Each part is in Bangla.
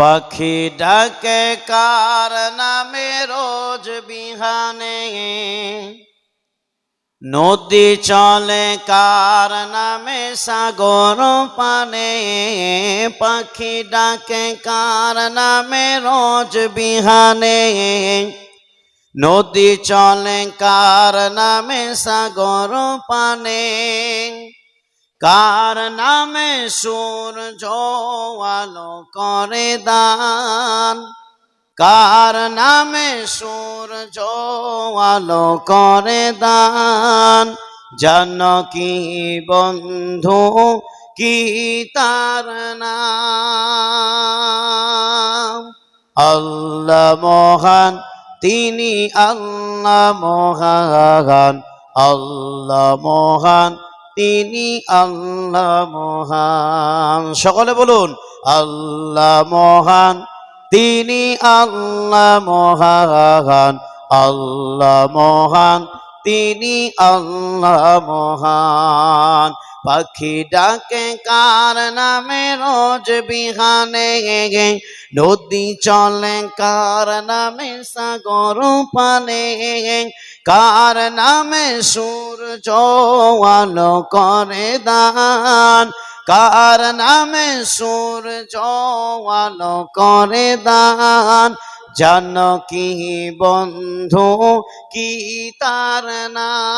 পাখি ডাকে কার নামে রোজ বিহানে নদী চলে কার নামে সাগর পানে পাখি ডাকে কার নামে রোজ বিহানে নদী চলে কার নামে সাগর পানে কার নামে সূর্য আলো করে দান? কার নামে সূর্য আলো করে দান? জানকী বন্ধু, কি তার নাম? আল্লাহ মহান, তিনি আল্লাহ মহান আল্লাহ মহান। তিনি আল্লাহ মহান। সকলে বলুন আল্লাহ মহান। তিনি আল্লাহ মহান। আল্লাহ মহান। তিনি আল্লাহ মহান। পাখি ডাকে, কার নামে রোজ বিহানে? নদী চলে, কার নামে সাগর পানে? কার নামে সূর্য আলো করে দান? কার নামে সূর্য আলো করে দান? জানকী বন্ধু, কি তার নাম?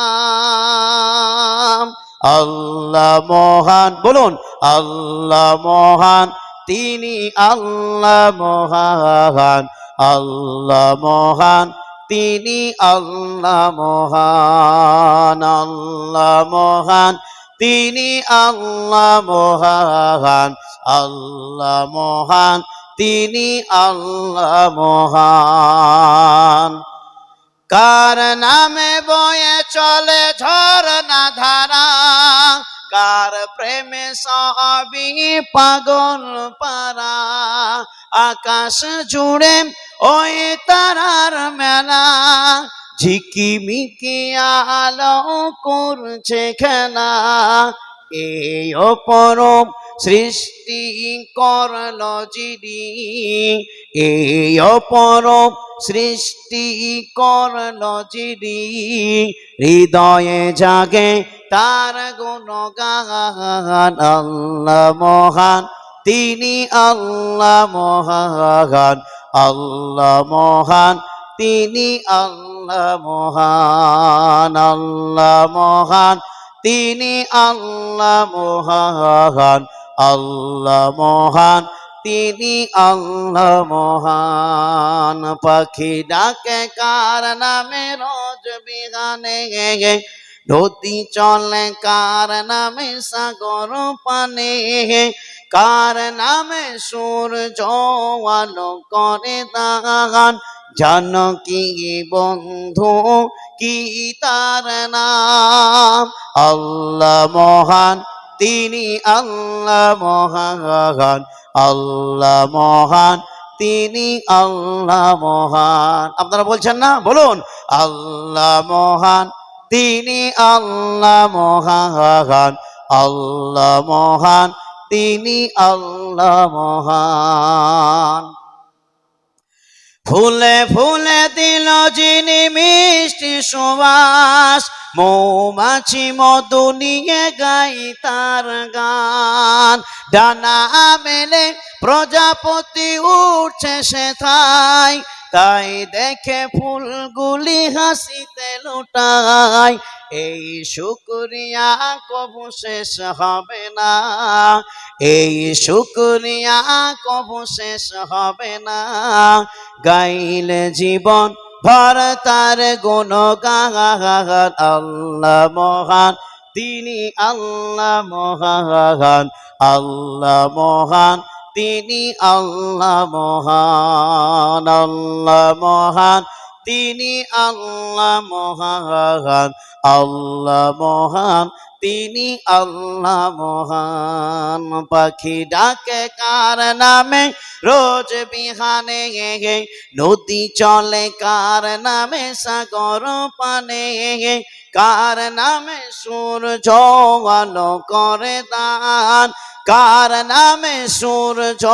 আল্লাহ মহান, বলুন, আল্লাহ মহান, তিনি আল্লাহ মহান আল্লাহ মহান, তিনি আল্লাহ মহান আল্লাহ মহান, তিনি আল্লাহ মহান আল্লাহ মহান তিনি আল্লাহ মহান। কার নামে বয়ে চলে ঝরনা ধারা, কার প্রেমে সবই পাগল পারা। আকাশ জুড়ে ওই তারার মেলা ঝিকিমিকি আলো করছে খেলা। এই অপরম সৃষ্টি করল জিডি এই অপরম সৃষ্টি করল জিডি হৃদয়ে জাগে তার গুণগান। আল্লাহ মহান, তিনি আল্লাহ মহান। আল্লাহ মহান, তিনি আল্লাহ মহান। আল্লাহ মহান, তিনি আল্লাহ মহান। আল্লাহ মহান, তিনি আল্লাহ মহান। পাখি ডাকে, কার নামে রোজ বিহানে নদী চলে, কার নামে সাগর পানে? কার নামে সূর্য আলো করে দান জানকী বন্ধু, কি তার নাম? আল্লাহ মহান তিনি আল্লাহ মহান আল্লাহ মহান। তিনি আল্লাহ মহান। আপনারা বলছেন না? বলুন। আল্লাহ মহান। তিনি আল্লাহ মহান আল্লাহ মহান। তিনি আল্লাহ মহান। ফুলে ফুলে দিল যিনি মিষ্টি সুবাস মৌমাছি মধু নিয়ে গাই তার গান। ডানা মেলে প্রজাপতি উঠছে সে থাই তাই দেখে ফুলগুলি হাসিতে লুটায়। এই শুক্রিয়া কবু শেষ হবে না, এই শুক্রিয়া কবু শেষ হবে না। গাইলে জীবন ভর তার গুণ গান আল্লাহ মহান, তিনি আল্লাহ মহান আল্লাহ মহান, তিনি আল্লাহ মহান আল্লাহ মহান। তিনি আল্লাহ মহান আল্লাহ মহান। তিনি আল্লাহ মহান। পাখি ডাকে কার নামে? রোজ বিহানে নদী চলে কার নামে? সাগর পানে কার নামে? সূর্য আলো করে দান। কার নামে? সূর্য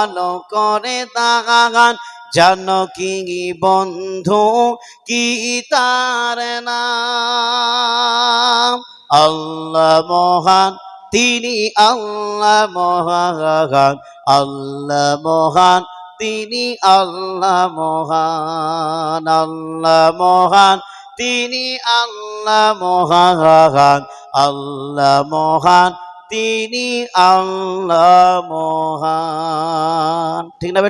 আলো করে দান। জানকী বন্ধু, কি তার নাম? আল্লাহ মহান, তিনি আল্লাহ মহান। আল্লাহ মহান, তিনি আল্লাহ মহান। আল্লাহ মহান, তিনি আল্লাহ মহান। আল্লাহ মহান, তিনি আল্লাহ মহান। ঠিক না?